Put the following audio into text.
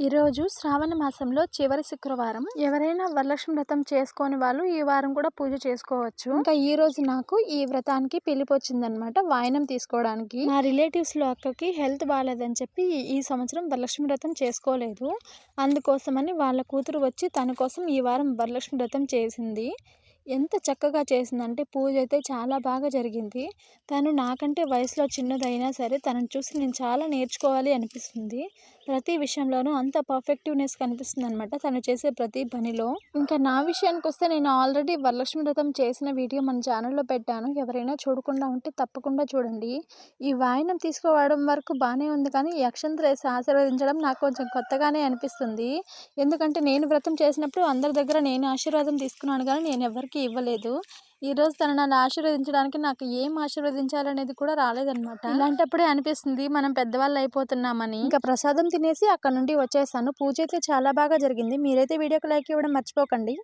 ఈరోజు శ్రావణ మాసంలో చివరి శుక్రవారం. ఎవరైనా వరలక్ష్మి వ్రతం చేసుకోని వాళ్ళు ఈ వారం కూడా పూజ చేసుకోవచ్చు. ఇంకా ఈ రోజు నాకు ఈ వ్రతానికి పిలిపి వచ్చిందనమాట వాయనం తీసుకోవడానికి. మా రిలేటివ్స్లో అక్కకి హెల్త్ బాగాలేదని చెప్పి ఈ- ఈ సంవత్సరం వరలక్ష్మి వ్రతం చేసుకోలేదు. అందుకోసమని వాళ్ళ కూతురు వచ్చి తన కోసం ఈ వారం వరలక్ష్మి వ్రతం చేసింది. ఎంత చక్కగా చేసిందంటే పూజ అయితే చాలా బాగా జరిగింది. తను నాకంటే వయసులో చిన్నదైనా సరే తనను చూసి నేను చాలా నేర్చుకోవాలి అనిపిస్తుంది. ప్రతి విషయంలోనూ అంత పర్ఫెక్టివ్నెస్ కనిపిస్తుంది అనమాట తను చేసే ప్రతి పనిలో. ఇంకా నా విషయానికి వస్తే నేను ఆల్రెడీ వరలక్ష్మి వ్రతం చేసిన వీడియో మన ఛానల్లో పెట్టాను. ఎవరైనా చూడకుండా ఉంటే తప్పకుండా చూడండి. ఈ వాయనం తీసుకోవడం వరకు బాగానే ఉంది కానీ ఈ ఆశీర్వదించడం నాకు కొంచెం కొత్తగానే అనిపిస్తుంది. ఎందుకంటే నేను వ్రతం చేసినప్పుడు అందరి దగ్గర నేను ఆశీర్వాదం తీసుకున్నాను కానీ నేను ఎవరికి ఇవ్వలేదు. ఈ రోజు తను నన్ను ఆశీర్వదించడానికి నాకు ఏం ఆశీర్వదించాలనేది కూడా రాలేదన్నమాట. ఇలాంటప్పుడే అనిపిస్తుంది మనం పెద్దవాళ్ళు అయిపోతున్నామని. ఇంకా ప్రసాదం తినేసి అక్కడ నుండి వచ్చేసాను. పూజ అయితే చాలా బాగా జరిగింది. మీరైతే వీడియోకి లైక్ ఇవ్వడం మర్చిపోకండి.